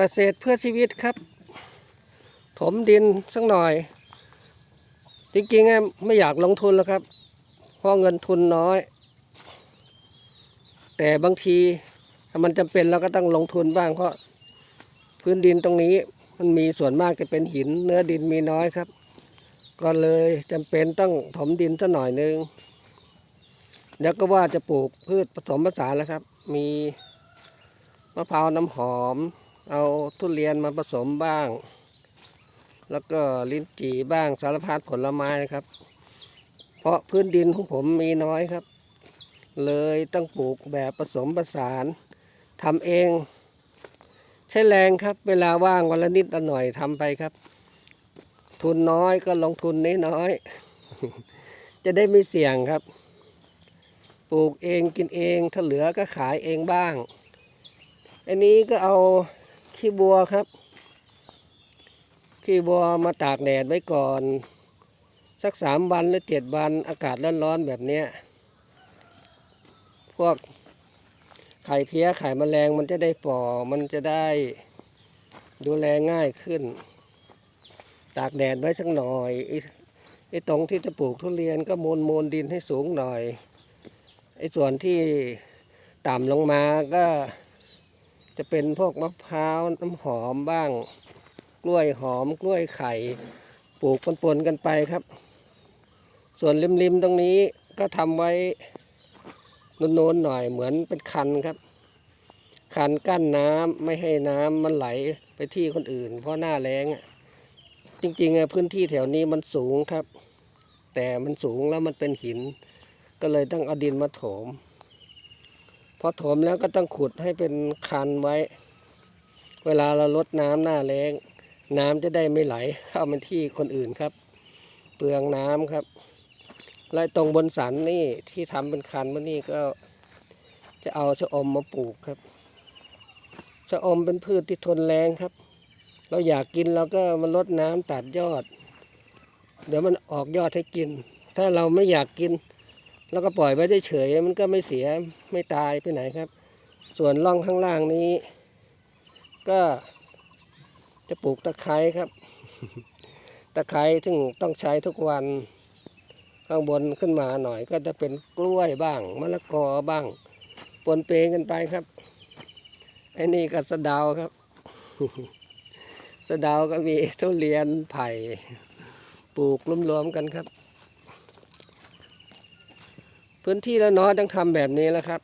เกษตรเพื่อชีวิตครับ ถมดินสักหน่อย จริงๆไม่อยากลงทุนแล้วครับ เพราะเงินทุนน้อย แต่บางทีถ้ามันจำเป็นเราก็ต้องลงทุนบ้างเพราะพื้นดินตรงนี้มันมีส่วนมากจะเป็นหิน เนื้อดินมีน้อยครับ ก็เลยจำเป็นต้องถมดินสักหน่อยนึงแล้วก็ว่าจะปลูกพืชผสมผสานแล้วครับ มีมะพร้าวน้ำหอม เอาทุเรียนมาผสมบ้าง แล้วก็ลิ้นจี่บ้างสารพัดผลไม้นะครับ เพราะพื้นดินของผมมีน้อยครับ เลยต้องปลูกแบบผสมผสานทำเอง ใช้แรงครับ เวลาว่างวันละนิดละหน่อยทำไปครับ ทุนน้อยก็ลงทุนน้น้อย จะได้ไม่เสี่ยงครับ ปลูกเองกินเองถ้าเหลือก็ขายเองบ้างอันนี้ก็เอา ขี้บัวครับ ขี้บัวมาตากแดดไว้ก่อน สักสามวันหรือเจ็ดวันอากาศร้อนๆแบบเนี้ยพวกไข่เพี้ยไข่แมลงมันจะได้ป่อมันจะได้ดูแลง่ายขึ้น ตากแดดไว้สักหน่อยไอ้ตรงที่จะปลูกทุเรียนก็มูลมูลดินให้สูงหน่อยไอ้ส่วนที่ต่ำลงมาก็ จะเป็นพวกมะพร้าวน้ำหอมบ้าง กล้วยหอมกล้วยไข่ปลูกปนๆกันไปครับ ส่วนริมๆตรงนี้ก็ทำไว้โน้นๆหน่อยเหมือนเป็นคันครับ คันกั้นน้ำไม่ให้น้ำมันไหลไปที่คนอื่น เพราะหน้าแล้งอะจริงๆอะพื้นที่แถวนี้มันสูงครับ แต่มันสูงแล้วมันเป็นหิน ก็เลยต้องเอาดินมาโถม พอถมแล้วก็ต้องขุดให้เป็นคันไว้ เวลาเราลดน้ำหน้าแล้งน้ำจะได้ไม่ไหลเข้ามาที่คนอื่นครับ เปลืองน้ำครับ และตรงบนสันนี่ที่ทำเป็นคันเมื่อนี่ก็จะเอาชะอมมาปลูกครับชะอมเป็นพืชที่ทนแรงครับ เราอยากกินเราก็มาลดน้ำตัดยอด เดี๋ยวมันออกยอดให้กิน ถ้าเราไม่อยากกิน แล้วก็ปล่อยไว้เฉยมันก็ไม่เสียไม่ตายไปไหนครับ ส่วนร่องข้างล่างนี้ ก็จะปลูกตะไคร้ครับ ตะไคร้ซึ่งต้องใช้ทุกวัน ข้างบนขึ้นมาหน่อยก็จะเป็นกล้วยบ้างมะละกอบ้างปนเปกันไปครับไอ้นี่ก็สะเดาวครับสะเดาวก็มีทุเรียนไผ่ปลูกรวมๆกันครับ พื้นที่แล้วน้อยต้องทำแบบนี้แล้วครับ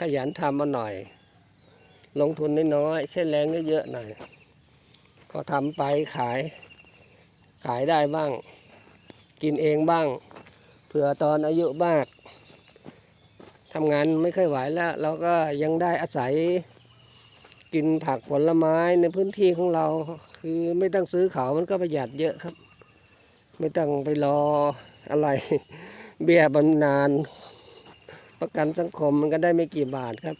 ขยันทำมาหน่อย ลงทุนน้อยๆใช้แรงเยอะๆหน่อยก็ทำไปขาย ขายได้บ้าง กินเองบ้างเผื่อตอนอายุมากทำงานไม่ค่อยไหวแล้ว เราก็ยังได้อาศัยกินผักผลไม้ในพื้นที่ของเรา คือไม่ต้องซื้อเขามันก็ประหยัดเยอะครับ ไม่ต้องไปรออะไร เบี้ยบำนาญประกันสังคมมันก็ได้ไม่กี่บาทครับ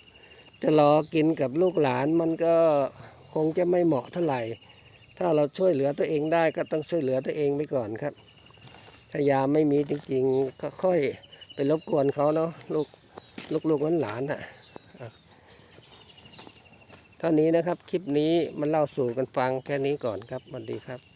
จะรอกินกับลูกหลานมันก็คงจะไม่เหมาะเท่าไหร่ ถ้าเราช่วยเหลือตัวเองได้ก็ต้องช่วยเหลือตัวเองไปก่อนครับ ถ้ายาไม่มีจริงๆ ก็ค่อยไปรบกวนเขาเนาะลูกลูกลูกหลานอะอะเท่านี้นะครับ คลิปนี้มันเล่าสู่กันฟังแค่นี้ก่อนครับสวัสดีครับ